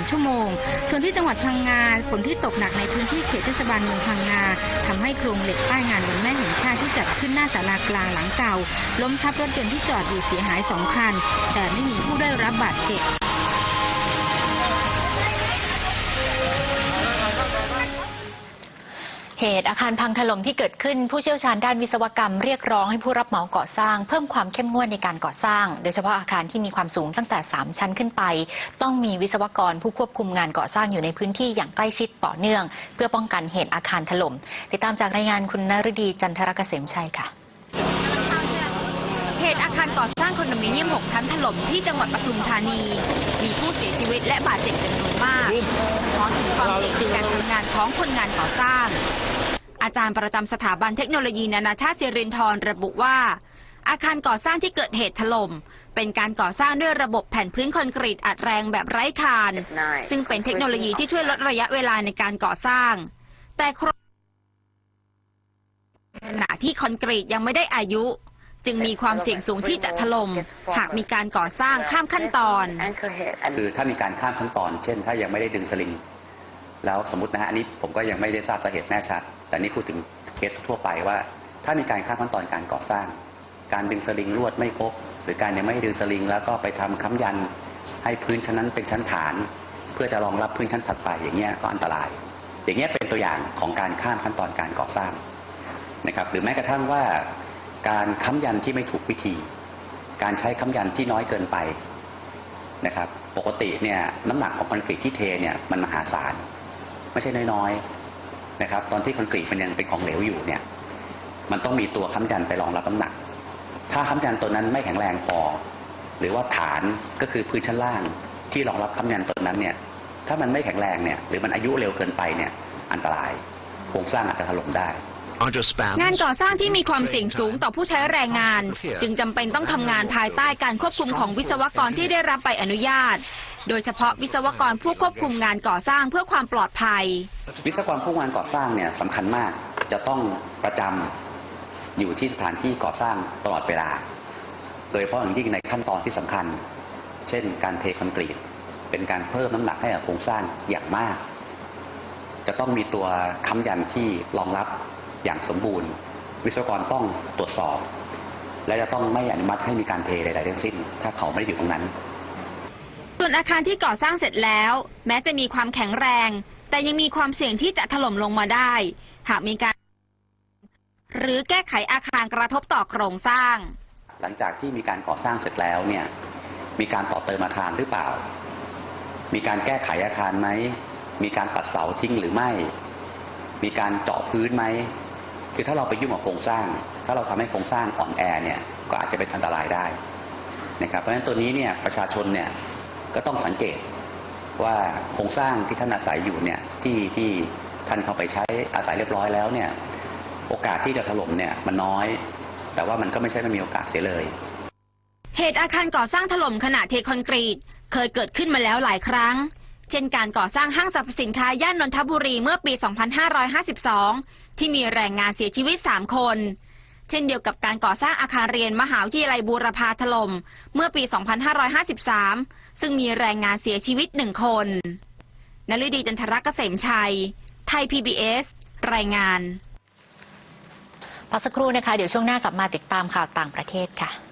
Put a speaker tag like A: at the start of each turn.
A: 3 ชั่วโมง ส่วนที่จังหวัดพังงาฝนที่ตกหนักในพื้นที่เขตเทศบาลเมืองพังงาทำให้โครงเหล็กป้ายงานวันแม่แห่งชาติที่จัดขึ้นหน้าศาลากลางหลังเก่า ล้มทับรถยนต์ที่จอดอยู่เสียหายสองคัน แต่ไม่มีผู้ได้รับบาดเจ็บ
B: เหตุอาคารพังถล่มที่เกิดขึ้นผู้เชี่ยวชาญด้านวิศวกรรมเรียกร้องให้ผู้รับเหมาก่อสร้าง เพิ่มความเข้มงวดในการก่อสร้าง โดยเฉพาะอาคารที่มีความสูงตั้งแต่ 3 ชั้นขึ้นไป ต้องมีวิศวกรผู้ควบคุมงานก่อสร้างอยู่ในพื้นที่อย่างใกล้ชิดต่อเนื่อง เพื่อป้องกันเหตุอาคารถล่มติดตามจากรายงานคุณนฤดีจันทรเกษมชัยค่ะ
A: เหตุอาคารก่อสร้างคอนโดมิเนียม 6 ชั้นถล่มที่จังหวัดปทุมธานี มีผู้เสียชีวิตและบาดเจ็บจำนวนมาก สะท้อนถึงความเสี่ยงในการทำงานของคนงานก่อสร้าง อาจารย์ประจำสถาบันเทคโนโลยีนานาชาติสิรินทรระบุว่า อาคารก่อสร้างที่เกิดเหตุถล่มเป็นการก่อสร้างด้วยระบบแผ่นพื้นคอนกรีตอัดแรงแบบไร้คาน ซึ่งเป็นเทคโนโลยีที่ช่วยลดระยะเวลาในการก่อสร้าง แต่โครงขณะที่คอนกรีตยังไม่ได้อายุ จึงมีความเสี่ยงสูงที่จะถล่มหากมีการก่อสร้างข้ามขั้นตอน
C: คือถ้ามีการข้ามขั้นตอน เช่น ถ้ายังไม่ได้ดึงสลิง แล้วสมมตินะฮะอันนี้ผมก็ยังไม่ได้ทราบสาเหตุแน่ชัด แต่นี่พูดถึงเคสทั่วไปว่า ถ้ามีการข้ามขั้นตอนการก่อสร้าง การดึงสลิงลวดไม่ครบหรือการยังไม่ดึงสลิง แล้วก็ไปทำค้ำยัน ให้พื้นชั้นนั้นเป็นชั้นฐาน เพื่อจะรองรับพื้นชั้นถัดไปอย่างเงี้ยก็อันตราย อย่างเงี้ยเป็นตัวอย่างของการข้ามขั้นตอนการก่อสร้างนะครับหรือแม้กระทั่งว่า การค้ำยันที่ไม่ถูกวิธี การใช้ค้ำยันที่น้อยเกินไปนะครับ ปกติเนี่ยน้ำหนักของคอนกรีตที่เทเนี่ยมันมหาศาลไม่ใช่น้อยๆนะครับ ตอนที่คอนกรีตมันยังเป็นของเหลวอยู่เนี่ย มันต้องมีตัวค้ำยันไปรองรับน้ำหนัก ถ้าค้ำยันตัวนั้นไม่แข็งแรงพอ หรือว่าฐานก็คือพื้นชั้นล่างที่รองรับค้ำยันตัวนั้นเนี่ย ถ้ามันไม่แข็งแรงเนี่ยหรือมันอายุเร็วเกินไปเนี่ยอันตรายโครงสร้างอาจจะถล่มได้
A: งานก่อสร้างที่มีความเสี่ยงสูงต่อผู้ใช้แรงงาน จึงจำเป็นต้องทำงานภายใต้การควบคุมของวิศวกรที่ได้รับใบอนุญาต โดยเฉพาะวิศวกรผู้ควบคุมงานก่อสร้างเพื่อความปลอดภัย
C: วิศวกรผู้งานก่อสร้างเนี่ยสำคัญมากจะต้องประจำอยู่ที่สถานที่ก่อสร้างตลอดเวลา โดยเฉพาะอย่างยิ่งในขั้นตอนที่สำคัญ เช่น การเทคอนกรีตเป็นการเพิ่มน้ำหนักให้กับโครงสร้างอย่างมาก จะต้องมีตัวค้ำยันที่รองรับ อย่างสมบูรณ์ วิศวกรต้องตรวจสอบ และจะต้องไม่อนุมัติให้มีการเทใดๆทั้งสิ้น ถ้าเขาไม่ได้อยู่ตรงนั้น
A: ส่วนอาคารที่ก่อสร้างเสร็จแล้ว แม้จะมีความแข็งแรง แต่ยังมีความเสี่ยงที่จะถล่มลงมาได้ หากมีการ หรือแก้ไขอาคารกระทบต่อโครงสร้าง
C: หลังจากที่มีการก่อสร้างเสร็จแล้วเนี่ยมีการต่อเติมอาคารหรือเปล่า มีการแก้ไขอาคารไหม มีการตัดเสาทิ้งหรือไม่ มีการเจาะพื้นไหม คือถ้าเราไปยุ่งกับโครงสร้าง ถ้าเราทำให้โครงสร้างอ่อนแอเนี่ยก็อาจจะเป็นอันตรายได้นะครับเพราะฉะนั้นตัวนี้เนี่ยประชาชนเนี่ยก็ต้องสังเกตว่าโครงสร้างที่ท่านอาศัยอยู่เนี่ยที่ที่ท่านเข้าไปใช้อาศัยเรียบร้อยแล้วเนี่ยโอกาสที่จะถล่มเนี่ยมันน้อย แต่ว่ามันก็ไม่ใช่ไม่มีโอกาสเสียเลย
A: เหตุอาคารก่อสร้างถล่มขณะเทคอนกรีต เคยเกิดขึ้นมาแล้วหลายครั้ง เช่นการก่อสร้างห้างสรรพสินค้าย่านนนทบุรีเมื่อปี 2552 ที่มีแรงงานเสียชีวิต 3 คน เช่นเดียวกับการก่อสร้างอาคารเรียนมหาวิทยาลัยบูรพาถล่มเมื่อปี 2553 ซึ่งมีแรงงานเสียชีวิตหนึ่งคนนฤดีจันทรกเกษมชัย ไทย PBS รายงาน
B: พักสักครู่นะคะ เดี๋ยวช่วงหน้ากลับมาติดตามข่าวต่างประเทศค่ะ